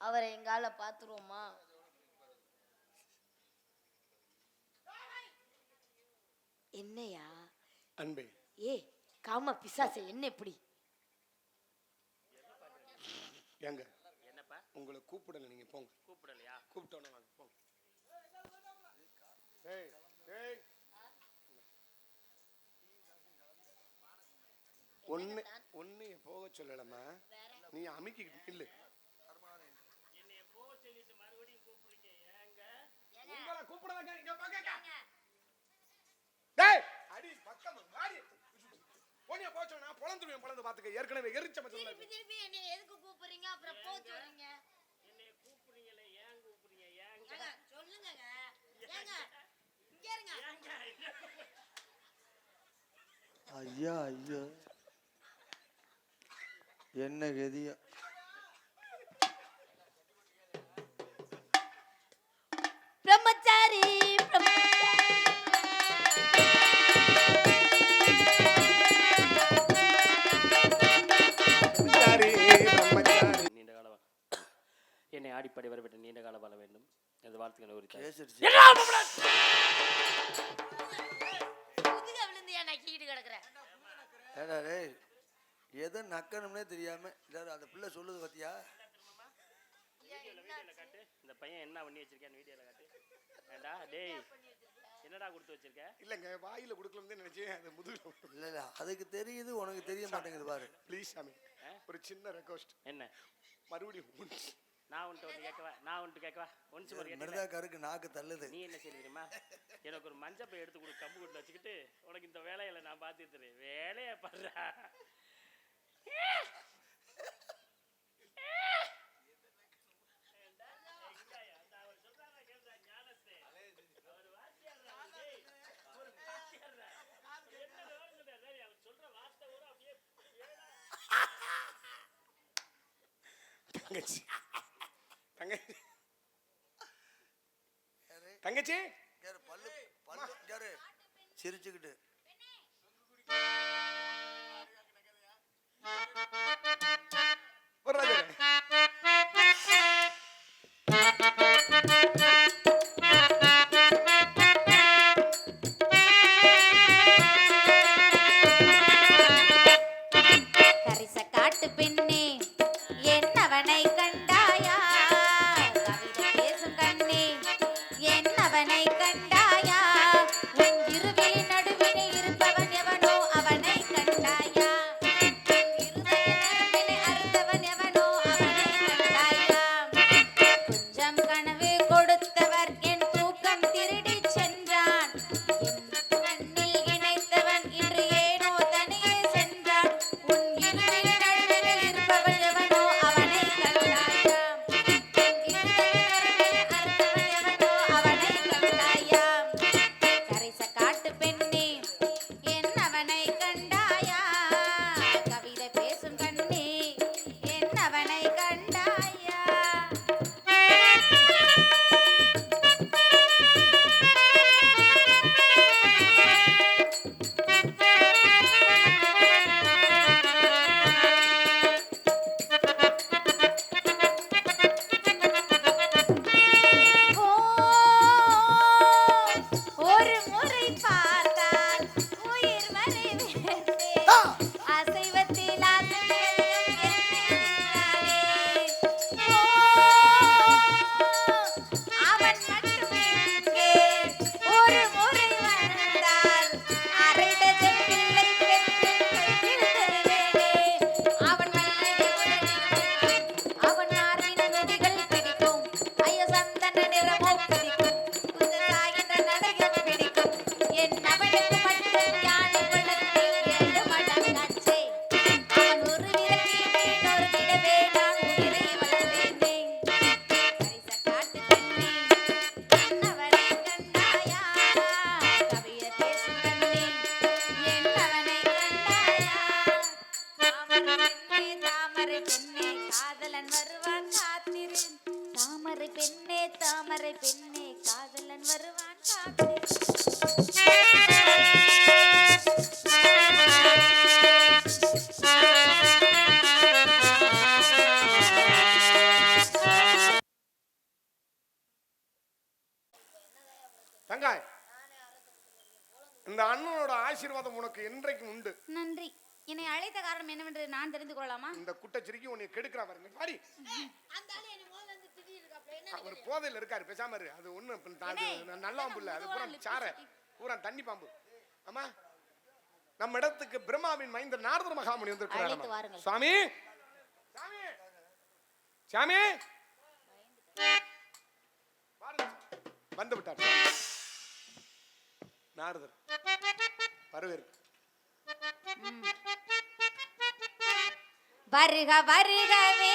அவரை எங்கால பாத்துருவோமா என்னையா? அன்பே. ஏ காம பிசாசே என்ன இப்படி? ஏங்க என்னப்பா? உங்களை கூப்பிடல நீங்க போங்க. கூப்பிடலையா? கூப்பிட்டோன்னே வாங்க போங்க. ஏய் ஏய். ஒன்னு ஒன்னு போக சொல்லலம்மா. நீ அமுக்கிக்கிட்டு இல்ல என்னைய போக சொல்லிட்டு மறுபடியும் கூப்பிடுறீங்க ஏங்க உங்களை இங்க டேய்! அடி பக்கம் பொளந்துருவேன் பொளந்து பாத்துக்க. ஏற்கனவே எரிச்ச மச்சல திருப்பி திருப்பி என்ன எதுக்கு கூப்பிடுறீங்க? அப்புறம் போ சொல்றீங்க என்னைய கூப்பிடுறீங்களே ஏன் கூப்பிடுறீங்க? ஏங்க. ஏங்க சொல்லுங்கங்க. ஏங்க. இங்க இருங்க. ஏங்க ஐயா ஐயா. என்ன கதியா? என்னை ஆடிப்படி வரவிட்ட நீண்ட கால வாழ வேண்டும். எனது வாழ்த்துக்களை டேய் எதை நக்கணும்னே தெரியாம அந்த பிள்ளை சொல்லுது பாத்தியா? பையன் என்ன பண்ணி வச்சிருக்கான்னு வீடியோல காட்டு. ஏண்டா டேய் என்னடா கொடுத்து வச்சிருக்க? இல்லங்க வாயில குடுக்கலன்னு நினைச்சேன். அது முதுகுல இல்ல இல்ல அதுக்கு தெரியுது உனக்கு தெரிய மாட்டேங்குது பாரு. ப்ளீஸ் சாமி? ஒரு சின்ன ரெக்வஸ்ட் என்ன? மறுபடியும் நான் உன்ட்டு ஒன்று கேட்கவா? நான் உன்ட்டு கேட்கவா? ஒன்ஸ் ஒரு கேட்டீங்களா? மிருதாக்காருக்கு நாக்கு தள்ளுது. நீ என்ன செய்ய தெரியுமா எனக்கு ஒரு மஞ்சள் பை எடுத்து கொடு கம்பு கொண்டு வச்சுக்கிட்டு உனக்கு இந்த வேலையில நான் பார்த்துட்டு தரேன் வேலையை பண்றா தங்கச்சி. தங்கச்சி? தங்கச்சி? பல்லு பல்லு சிரிச்சுக்கிட்டு. தாமரை பெண்ணே காதலன் வருவான் தங்காய் இந்த அண்ணனோட ஆசீர்வாதம் உனக்கு என்றைக்கு உண்டு. நன்றி. என்னை அழைத்த காரணம் என்னவென்று நான் தெரிந்து கொள்ளலாமா? இந்த குட்டச்சிரிக்கு உன்னை கெடுக்கிறான் பாருங்க பாடி. அவர்? போதையில இருக்காரு பேசாம இரு அது ஏய், நல்ல இல்ல அது பூரா சார. பூரா தண்ணி பாம்பு ஆமா நம்ம இடத்துக்கு பிரம்மாவின் மைந்தர் நாரத மகாமுனி வந்திருக்கிறார். சுவாமி சாமி. வந்து விட்டார். நாரதர் வரவேற்கு வருக வருகவே